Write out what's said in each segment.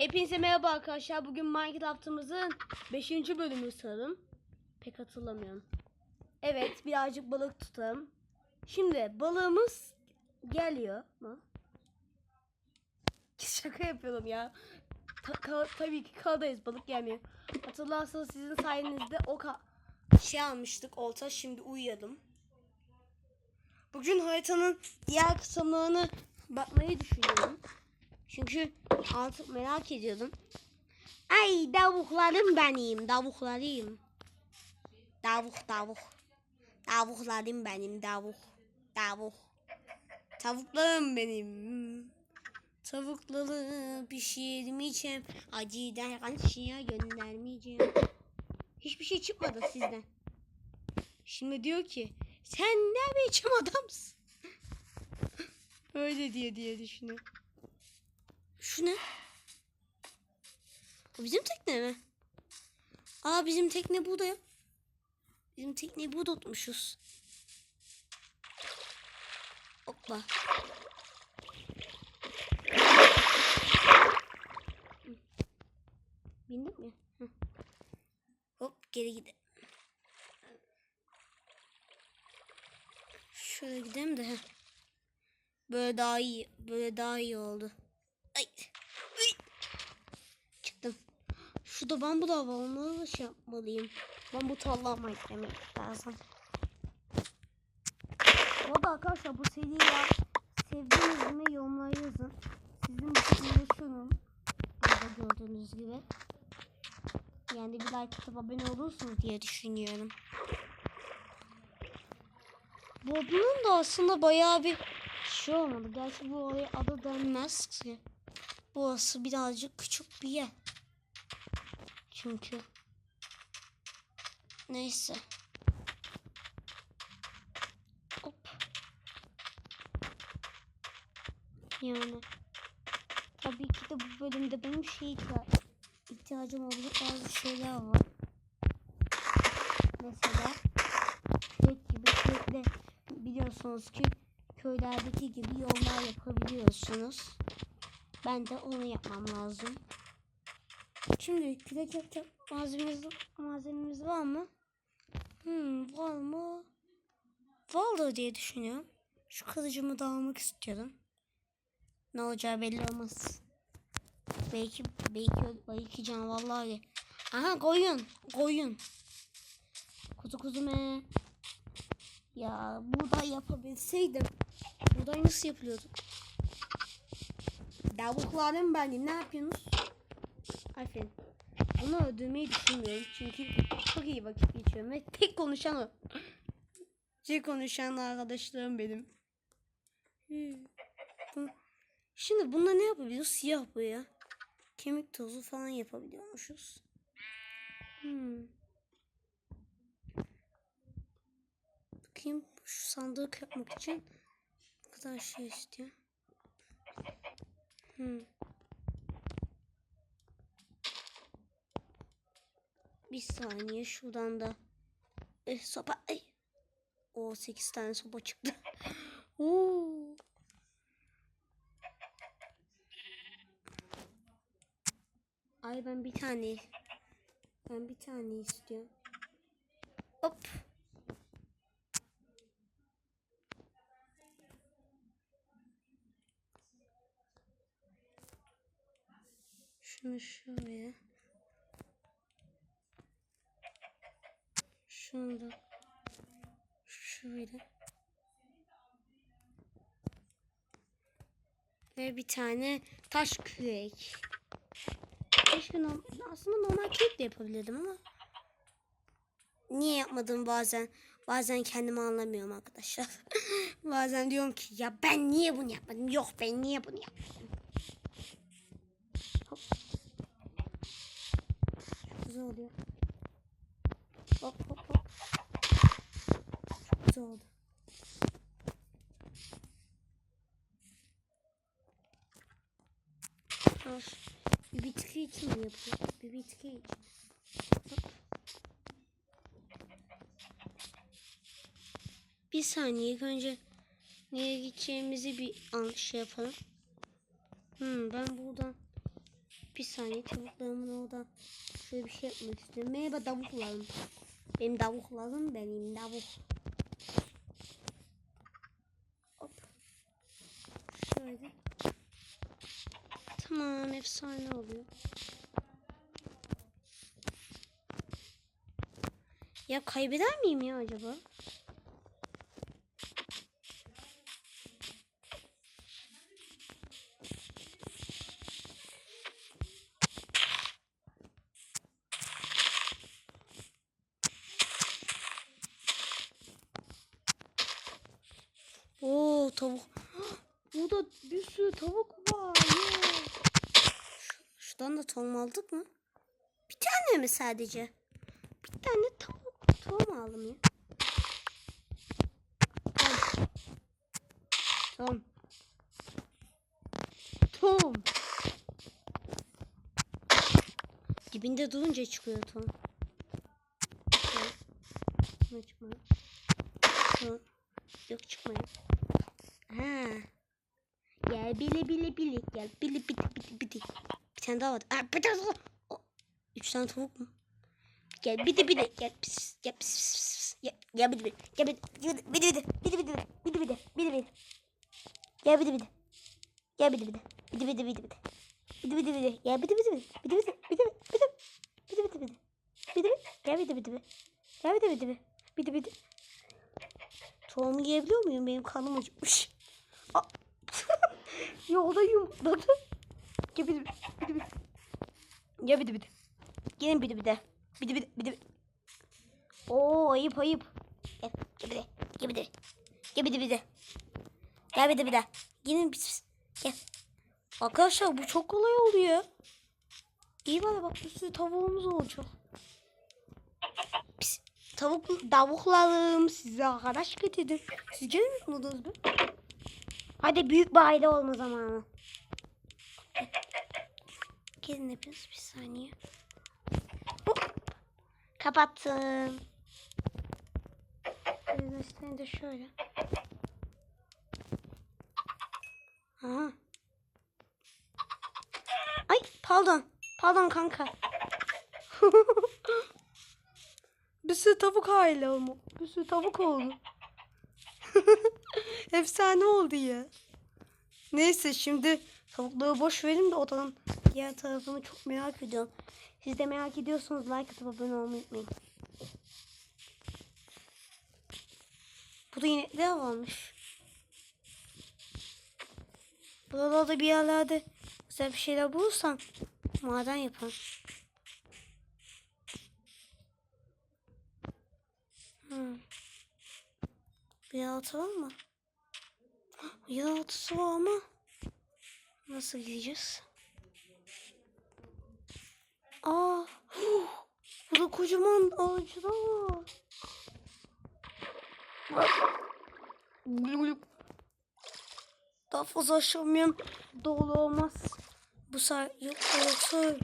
Hepinize merhaba arkadaşlar. Bugün Minecraft'ımızın 5. bölümü sanırım. Pek hatırlamıyorum. Evet birazcık balık tutalım. Şimdi balığımız geliyor mu? Şaka yapıyorum ya. Ta- ka- tabii ki kaldayız balık gelmiyor. Hatırlarsanız sizin sayenizde o şey almıştık olta şimdi uyuyalım. Bugün haritanın diğer kısımlarını bakmayı düşünüyorum. Çünkü artık merak ediyordum. Ay tavuklarım benim, tavuklarım. Tavuk, tavuk. Tavuklarım benim, tavuk. Tavuk. Tavuklarım benim. Tavukları pişirmeyeceğim. Acı derkanşıya göndermeyeceğim. Hiçbir şey çıkmadı sizden. Şimdi diyor ki sen ne biçim adamsın? Öyle diye diye düşünüyorum. Şu ne? Bu bizim tekne mi? Aa bizim tekne burada ya. Bizim tekneyi burada tutmuşuz. Hoppa. Bindim mi? Hı. Hop geri gidelim. Şöyle gidelim de. Böyle daha iyi. Böyle daha iyi oldu. Ay. Ay. Çıktım. Şurada bambu da var. Onları da şey yapmalıyım. Bambu tallama eklemek lazım. Bu arada arkadaşlar bu seriyi sevdiğiniz mi yorumlara yazın. Sizin için uğraşıyorum. Burada gördüğünüz gibi. Yani bir like atıp abone olursunuz diye düşünüyorum. Bu bunun da aslında bayağı bir şey olmadı. Gerçi bu oraya adı denmez ki. Burası birazcık küçük bir yer. Çünkü. Neyse. Hop. Yani. Tabii ki de bu bölümde benim şey ihtiya- ihtiyacım olacak bazı şeyler var. Mesela kürek gibi kürekle biliyorsunuz ki köylerdeki gibi yollar yapabiliyorsunuz. Ben de onu yapmam lazım. Şimdi kürek yapacak malzememiz, malzememiz var mı? Hmm, var mı? Vardır diye düşünüyorum. Şu kılıcımı da almak istiyorum. Ne olacağı belli olmaz. Belki belki belki canavarlar. Aha koyun, koyun. Kuzu kuzu me. Ya buğday yapabilseydim. Buğday nasıl yapılıyordu? Tavuklarım benim. Ne yapıyorsunuz? Aferin. Onu öldürmeyi düşünmüyorum. Çünkü çok iyi vakit geçiyorum. Ve tek konuşan o. Tek konuşan arkadaşlarım benim. Şimdi bununla ne yapabiliyoruz? Siyah boya. Kemik tozu falan yapabiliyormuşuz. Hmm. Bakayım şu sandık yapmak için ne kadar şey istiyor. Hmm. Bir saniye şuradan da eh, sopa ay. O 8 tane sopa çıktı. Oo. Ay ben bir tane ben bir tane istiyorum. Hop. Şunu şuraya. Şunu da şöyle. Ve bir tane taş kürek. Aslında normal kürek de yapabilirdim ama niye yapmadım bazen bazen kendimi anlamıyorum arkadaşlar. bazen diyorum ki ya ben niye bunu yapmadım? Yok ben niye bunu yapmadım? Hop. Güzel oluyor. Hop hop oldu. Al. Bir bitki için yapıyor? Bir bitki için. Bir saniye ilk önce nereye gideceğimizi bir an şey yapalım. Hmm, ben buradan Bir saniye tavuklarımın oradan şöyle bir şey yapmak istiyorum. Merhaba tavuklarım. Benim tavuklarım benim tavuk. Hop. Şöyle. Tamam efsane oluyor. Ya kaybeder miyim ya acaba? Oo tavuk. Burada bir sürü tavuk var. Şuradan da tohum aldık mı? Bir tane mi sadece? Bir tane tavuk tohum aldım ya. Tohum. Tohum. Dibinde durunca çıkıyor tohum. Çıkmıyor. Şuna- Yok çıkmıyor. Ha. Gel bile bile bile gel bile bile bile bile. Bir tane daha var. Aa, bir tane daha. O, Üç tane tavuk mu? Gel bir de gel pis gel pis pis pis. Gel gel bir de bir gel de bir de bir de bir de bir de gel bir de gel de bir de bir de bir de bir de gel bir de bir de bir de bir de bir de bir de gel de bir de gel bir de bir de bir de bir de Tohum yiyebiliyor muyum? Benim kanım acıkmış. Aa. Yolda yumrukladı. Ya bidi bidi bidi. Ya bidi bidi. Gelin bidi bidi. Bidi bidi bidi. Oo ayıp ayıp. Gel bidi. Gel bidi. Gel bidi bidi. Gel bidi bidi. Gelin bidi. Gel. Arkadaşlar bu çok kolay oluyor. İyi bana bak bir sürü tavuğumuz olacak. Pis. Tavuk, tavuklarım size arkadaş getirdim. Siz gelin mi? Hadi büyük bir aile olma zamanı. Gelin hepiniz bir saniye. Hop. Kapattım. Üniversiteyi de şöyle. Aha. Ay pardon. Pardon kanka. bir sürü tavuk aile oldu. Bir sürü tavuk oldu. Efsane oldu ya. Neyse şimdi tavukları boş verin de odanın diğer tarafını çok merak ediyorum. Siz de merak ediyorsanız like atıp abone olmayı unutmayın. Bu da inekler varmış. Buralarda bir yerlerde güzel bir şeyler bulursam maden yaparım. Hmm. Bir altı var mı? Bir altısı var ama nasıl gideceğiz? Aa, burada kocaman ağaçlar var. Daha fazla aşamıyorum. Dolu olmaz. Bu say yok olsa.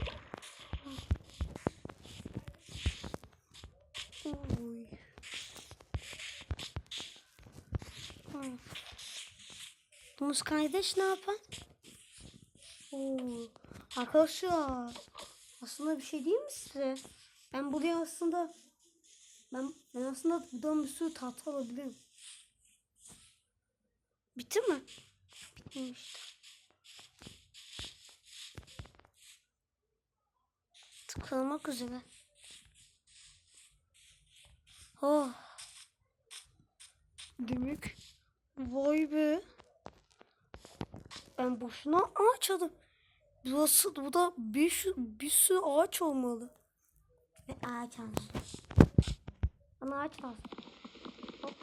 Uy. Hmm. Bu Muz kardeş ne yapar? Oo. Arkadaşlar aslında bir şey değil mi size? Ben buraya aslında ben, ben aslında buradan bir sürü tahta alabilirim. Bitti mi? Bitmemiş. Tıkılmak üzere. Oh. Demek vay be. Ben boşuna ağaç aldım. Burası burada bir sürü, bir sürü ağaç olmalı. Ve ağaç aldım. Bana ağaç lazım. Hop.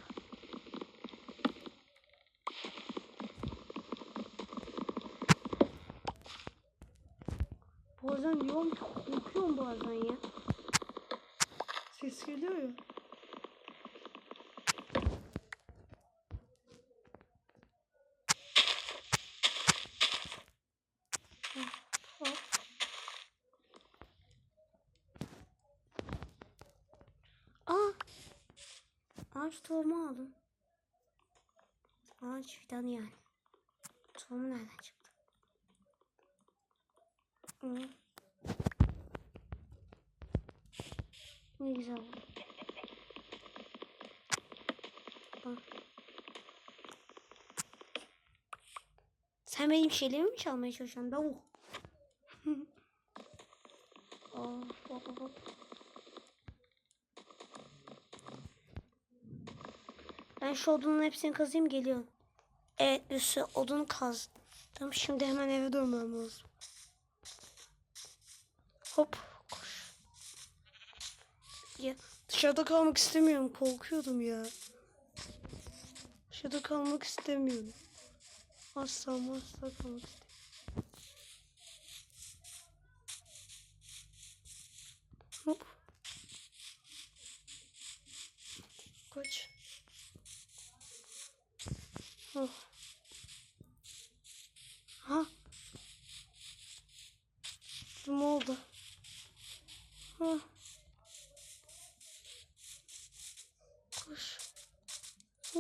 Bazen diyorum ki korkuyorum bazen ya. Ses geliyor ya. tohumu aldım. Ağaç fidanı yani. Tohum nereden çıktı? Hı. Ne güzel oldu. Bak. Sen benim şeylerimi mi çalmaya çalışıyorsun? Davul. of, of, of. Ben şu odunun hepsini kazayım geliyorum. Evet üstü odun kazdım. Şimdi hemen eve dönmem lazım. Hop koş. Ya dışarıda kalmak istemiyorum. Korkuyordum ya. Dışarıda kalmak istemiyorum. Asla asla kalmak istemiyorum. Hop. Kaç. Oh. Ha. Ne oldu? Ha. Koş. Ha.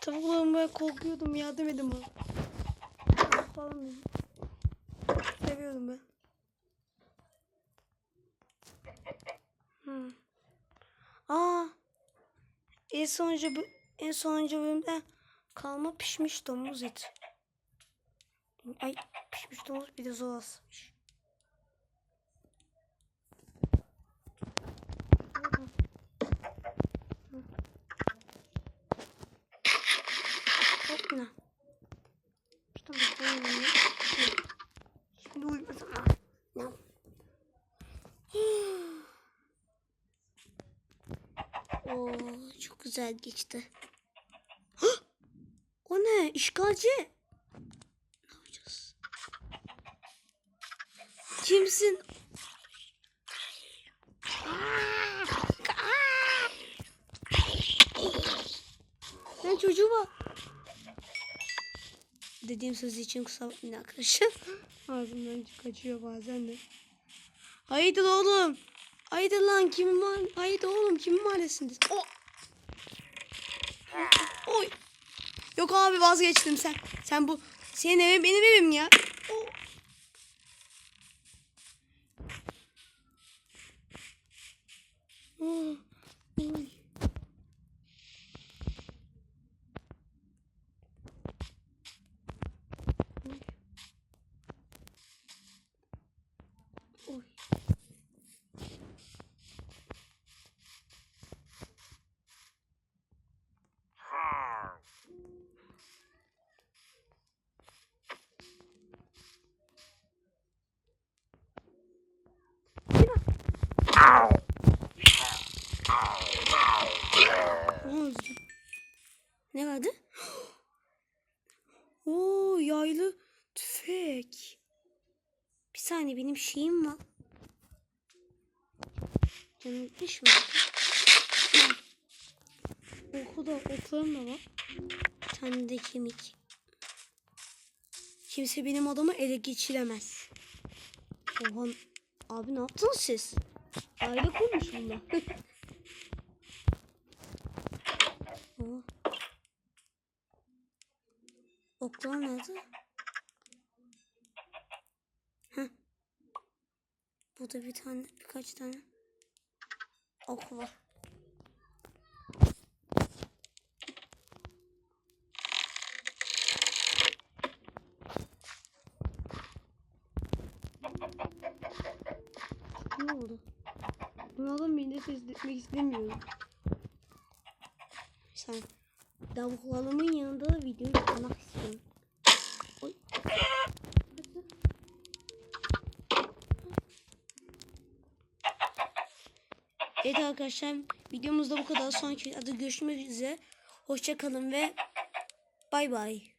Tavuklarım ben korkuyordum ya demedim ha. Falan dedim. Seviyordum ben. Hmm. Aa. En sonuncu en sonuncu bölümde kalma pişmiş domuz eti. Ay pişmiş domuz bir de zor asmış. Hop ne? İşte bu benim ya. Şimdi çok güzel geçti. İşgalci. Ne yapacağız? Kimsin? Ben çocuğu var. Dediğim söz için kusura bakmayın arkadaşlar. Ağzımdan kaçıyor bazen de. Haydi oğlum. Haydi lan kimin? Haydi oğlum kimin mahallesindesin? O. Oy. Yok abi vazgeçtim sen. Sen bu senin evin benim evim ya. O. Oh, oy. Oy. Oy. Ne oldu? Ne vardı? Oo yaylı tüfek. Bir saniye benim şeyim var. Canım gitmiş mi? Oku da oklarım da var. Bir tane de kemik. Kimse benim adamı ele geçiremez. Oha. Abi ne yaptınız siz? Aile kurmuş bunlar. Oo. Oklar nerede? Heh. Burada bir tane, birkaç tane ok var. Ne oldu? Bunlardan birini test etmek istemiyorum. Sen tavuklarımın yanında da video yapmak istiyorum. Oy. Evet arkadaşlar videomuzda bu kadar. Sonraki videoda görüşmek üzere. Hoşça kalın ve bay bay.